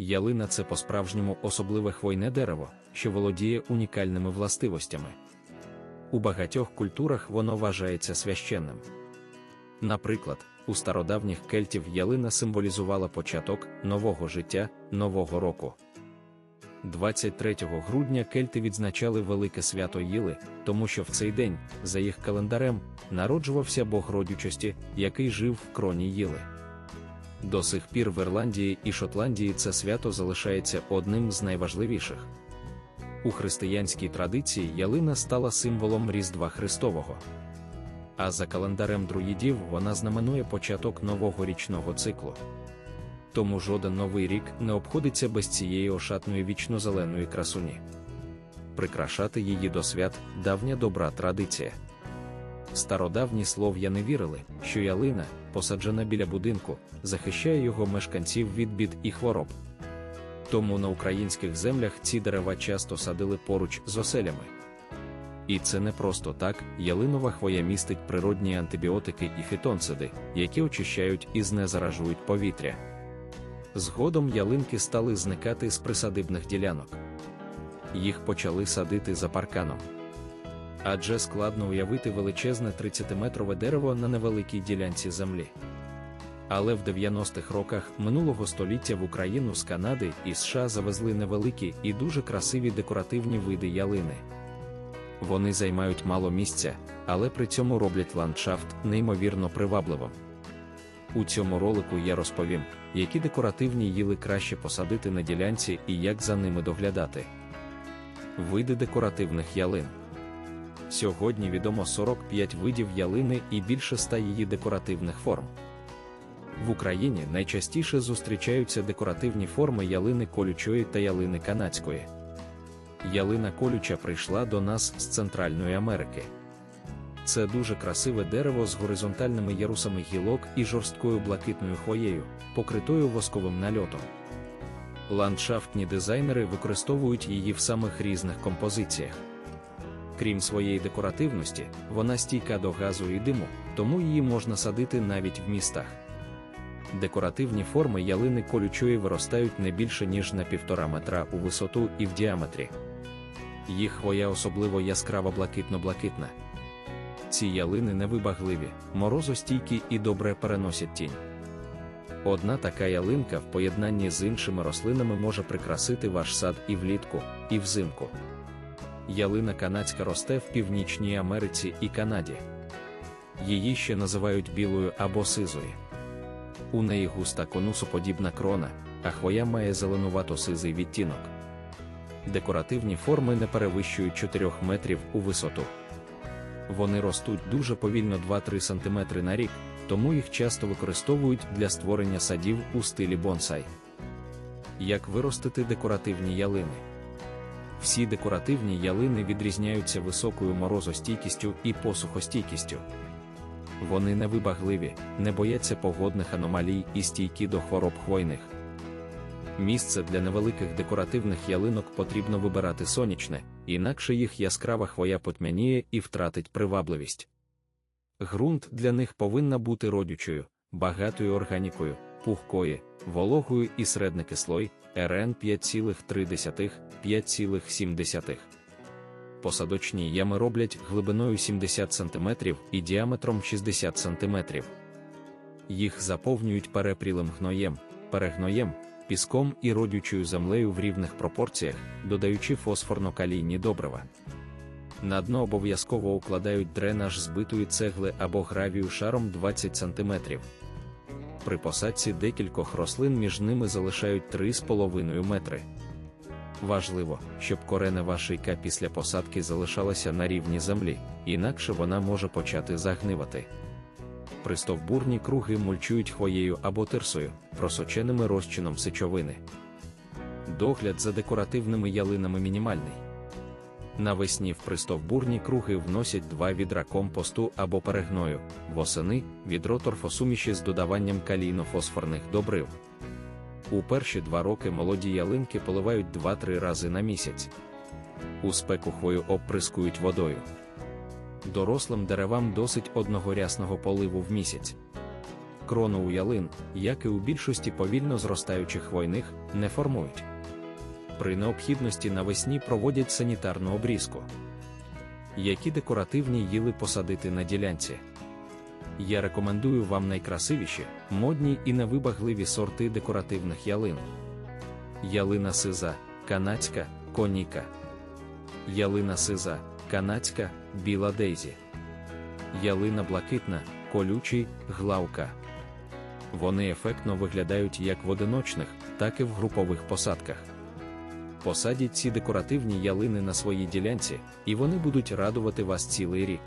ялина це по-справжньому особливе хвойне дерево, що володіє унікальними властивостями. У багатьох культурах воно вважається священним. Наприклад, у стародавніх кельтів ялина символізувала початок нового життя, нового року. 23 грудня кельти відзначали велике свято Їли, тому що в цей день, за їх календарем, народжувався Бог родючості, який жив в кроні Їли. До сих пір в Ірландії і Шотландії це свято залишається одним з найважливіших. У християнській традиції ялина стала символом Різдва Христового. А за календарем друїдів вона знаменує початок нового річного циклу. Тому жоден новий рік не обходиться без цієї ошатної вічно-зеленої красуні. Прикрашати її до свят давня добра традиція. Стародавні слов'яни вірили, що ялина, посаджена біля будинку, захищає його мешканців від бід і хвороб. Тому на українських землях ці дерева часто садили поруч з оселями. І це не просто так, ялинова хвоя містить природні антибіотики і фітонциди, які очищають і знезаражують повітря. Згодом ялинки стали зникати з присадибних ділянок. Їх почали садити за парканом. Адже складно уявити величезне 30-метрове дерево на невеликій ділянці землі. Але в 90-х роках минулого століття в Україну з Канади і США завезли невеликі і дуже красиві декоративні види ялини. Вони займають мало місця, але при цьому роблять ландшафт неймовірно привабливим. У цьому ролику я розповім, які декоративні їли краще посадити на ділянці і як за ними доглядати. Види декоративних ялин. Сьогодні відомо 45 видів ялини і більше 100 її декоративних форм. В Україні найчастіше зустрічаються декоративні форми ялини колючої та ялини канадської. Ялина колюча прийшла до нас з Центральної Америки. Це дуже красиве дерево з горизонтальними ярусами гілок і жорсткою блакитною хвоєю, покритою восковим нальотом. Ландшафтні дизайнери використовують її в самих різних композиціях. Крім своєї декоративності, вона стійка до газу і диму, тому її можна садити навіть в містах. Декоративні форми ялини колючої виростають не більше ніж на півтора метра у висоту і в діаметрі. Їх хвоя особливо яскраво блакитно-блакитна. Ці ялини невибагливі, морозостійкі і добре переносять тінь. Одна така ялинка в поєднанні з іншими рослинами може прикрасити ваш сад і влітку, і взимку. Ялина канадська росте в Північній Америці і Канаді. Її ще називають білою або сизою. У неї густа конусоподібна крона, а хвоя має зеленувато сизий відтінок. Декоративні форми не перевищують 4 метрів у висоту. Вони ростуть дуже повільно 2-3 см на рік, тому їх часто використовують для створення садів у стилі бонсай. Як виростити декоративні ялини? Всі декоративні ялини відрізняються високою морозостійкістю і посухостійкістю. Вони невибагливі, не бояться погодних аномалій і стійкі до хвороб хвойних. Місце для невеликих декоративних ялинок потрібно вибирати сонячне, інакше їх яскрава хвоя потьмяніє і втратить привабливість. Ґрунт для них повинна бути родючою, багатою органікою, пухкою, вологою і середнекислой РН 5,3-5,7. Посадочні ями роблять глибиною 70 см і діаметром 60 см. Їх заповнюють перепрілим гноєм, перегноєм, піском і родючою землею в рівних пропорціях, додаючи фосфорно-калійні добрива. На дно обов'язково укладають дренаж збитої цегли або гравію шаром 20 см. При посадці декількох рослин між ними залишають 3,5 метри. Важливо, щоб коренева шийка після посадки залишалася на рівні землі, інакше вона може почати загнивати. Пристовбурні круги мульчують хвоєю або тирсою, просоченими розчином сечовини. Догляд за декоративними ялинами мінімальний. Навесні в пристовбурні круги вносять два відра компосту або перегною, восени відро торфосуміші з додаванням калійно-фосфорних добрив. У перші два роки молоді ялинки поливають 2-3 рази на місяць. У спеку хвою обприскують водою. Дорослим деревам досить одного рясного поливу в місяць. Крону у ялин, як і у більшості повільно зростаючих хвойних, не формують. При необхідності навесні проводять санітарну обрізку. Які декоративні їли посадити на ділянці? Я рекомендую вам найкрасивіші, модні і невибагливі сорти декоративних ялин. Ялина сиза, канадська, коніка. Ялина сиза, канадська, біла дейзі. Ялина блакитна, колючий, главка. Вони ефектно виглядають як в одиночних, так і в групових посадках. Посадіть ці декоративні ялини на своїй ділянці, і вони будуть радувати вас цілий рік.